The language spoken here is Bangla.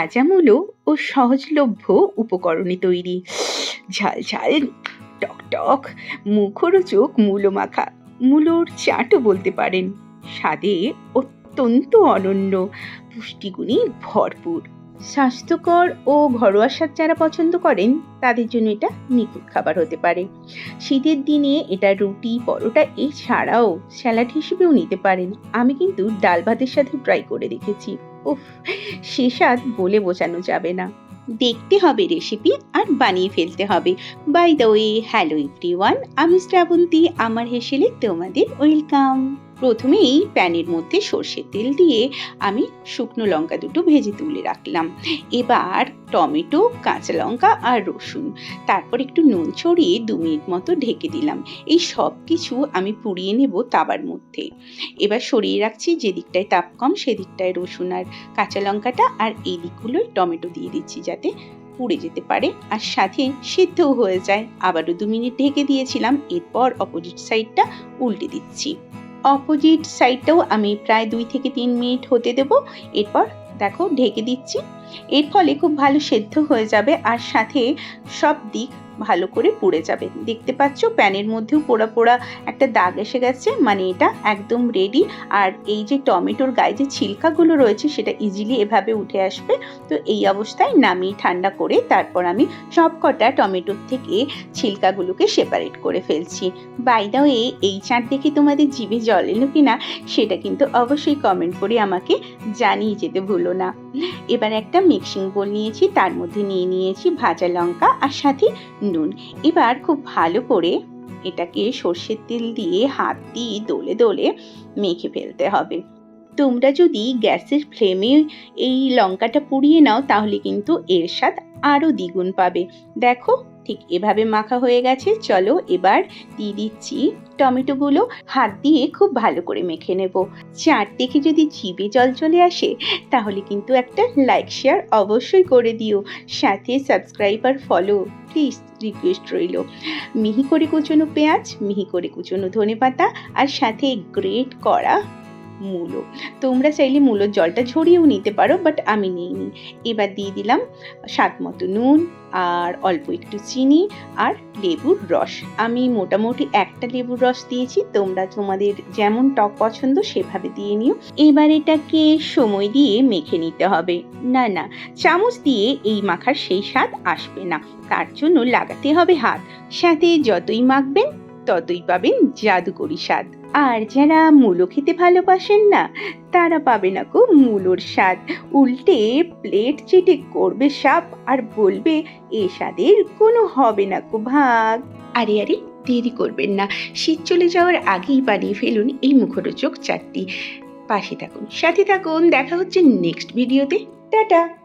তাজা ও সহজলভ্য উপকরণে তৈরি। ঝাল ঝাল, টক টক, মুখরোচক মূলো মাখা মূলোর চাটও বলতে পারেন। স্বাদে অত্যন্ত অনন্য, পুষ্টিগুণে ভরপুর। স্বাস্থ্যকর ও ঘরোয়া স্বাদ যারা পছন্দ করেন, তাদের জন্য এটা নিখুঁত খাবার হতে পারে। শীতের দিনে এটা রুটি, পরোটা, এছাড়াও স্যালাড হিসেবেও নিতে পারেন। আমি কিন্তু ডাল ভাতের সাথে ট্রাই করে দেখেছি। উফ, সে স্বাদ বলে বোঝানো যাবে না। দেখতে হবে রেসিপি আর বানিয়ে ফেলতে হবে। By the way hello everyone আমি শ্রাবন্তী, আমার হেসেলে তোমাদের ওয়েলকাম প্রথমেই প্যানের মধ্যে সর্ষের তেল দিয়ে আমি শুকনো লঙ্কা দুটো ভেজে তুলে রাখলাম। এবার টমেটো, কাঁচা লঙ্কা আর রসুন। তারপর একটু নুন ছড়িয়ে দু মিনিট মতো ঢেকে দিলাম। এই সব কিছু আমি পুড়িয়ে নেব তাবার মধ্যে। এবার সরিয়ে রাখছি যে দিকটায় তাপ কম সেদিকটায় রসুন আর কাঁচা লঙ্কাটা আর এই দিকগুলোই টমেটো দিয়ে দিচ্ছি যাতে পুড়ে যেতে পারে আর সাথে সিদ্ধও হয়ে যায়। আবারও দু মিনিট ঢেকে দিয়েছিলাম। এরপর অপোজিট সাইডটা উল্টে দিচ্ছি। অপোজিট সাইডটাও আমি প্রায় দুই থেকে তিন মিনিট হতে দেব। এরপর দেখো, ঢেকে দিচ্ছি। এর ফলে খুব ভালো সেদ্ধ হয়ে যাবে। আর সাথে সব দিক ভালো করে পুড়ে যাবে। দেখতে পাচ্ছ, প্যানের মধ্যেও পোড়া পোড়া একটা দাগ এসে গেছে। মানে এটা একদম রেডি আর এই যে টমেটোর গায়ে যে ছিলকাগুলো রয়েছে, সেটা ইজিলি এভাবে উঠে আসবে। তো এই অবস্থায় নামিয়ে ঠান্ডা করে তারপর আমি সব কটা টমেটোর থেকে ছিলকাগুলোকে সেপারেট করে ফেলছি। বাই দা ওয়ে এই চাট দেখে তোমাদের জিভে জল এলো কিনা, সেটা কিন্তু অবশ্যই কমেন্ট করে আমাকে জানিয়ে যেতে ভুলো না। এবার একটা মিক্সিং বোল নিয়েছি, তার মধ্যে নিয়ে নিয়েছি ভাজা লঙ্কা, আর সাথে নুন এবার খুব ভালো করে এটাকে সর্ষের তেল দিয়ে হাত দিয়ে দোলে দোলে মেখে ফেলতে হবে। তোমরা যদি গ্যাসের ফ্লেমে এই লঙ্কাটা পুড়িয়ে নাও, তাহলে কিন্তু এর স্বাদ আরও দ্বিগুণ পাবে। দেখো, ঠিক এভাবে মাখা হয়ে গেছে। চলো এবার দিয়ে দিচ্ছি টমেটোগুলো। হাত দিয়ে খুব ভালো করে মেখে নেব। চাট দেখে যদি জিভে জল চলে আসে, তাহলে কিন্তু একটা লাইক শেয়ার অবশ্যই করে দিও। সাথে সাবস্ক্রাইব আর ফলো প্লিজ রিকোয়েস্ট রইল। মিহি করে কুচনো পেঁয়াজ, মিহি করে কুচনো ধনেপাতা, আর সাথে গ্রেট করা মূলো। তোমরা চাইলে মূলোর জলটা ঝরিয়েও নিতে পারো বাট আমি নিইনি। এবার দিয়ে দিলাম স্বাদ মতো নুন আর অল্প একটু চিনি আর লেবুর রস। আমি মোটামুটি একটা লেবুর রস দিয়েছি, তোমরা তোমাদের যেমন টক পছন্দ সেভাবে দিয়ে নিও। এবার এটাকে সময় দিয়ে মেখে নিতে হবে। না না, চামচ দিয়ে এই মাখার সেই স্বাদ আসবে না। তার জন্য লাগাতে হবে হাত। সাথে যতই মাখবেন, ততই পাবেন জাদুকরি স্বাদ। আর যারা মূলো খেতে ভালোবাসেন না, তারা পাবে না গো মূলোর স্বাদ। উল্টে প্লেট চেটে করবে সাপ আর বলবে, এ স্বাদের কোনো হবে না গো ভাগ। আরে আরে, দেরি করবেন না। শীত চলে যাওয়ার আগেই বানিয়ে ফেলুন এই মুখরোচক চারটি পাশে থাকুন, সাথে থাকুন। দেখা হচ্ছে নেক্সট ভিডিওতে টাটা।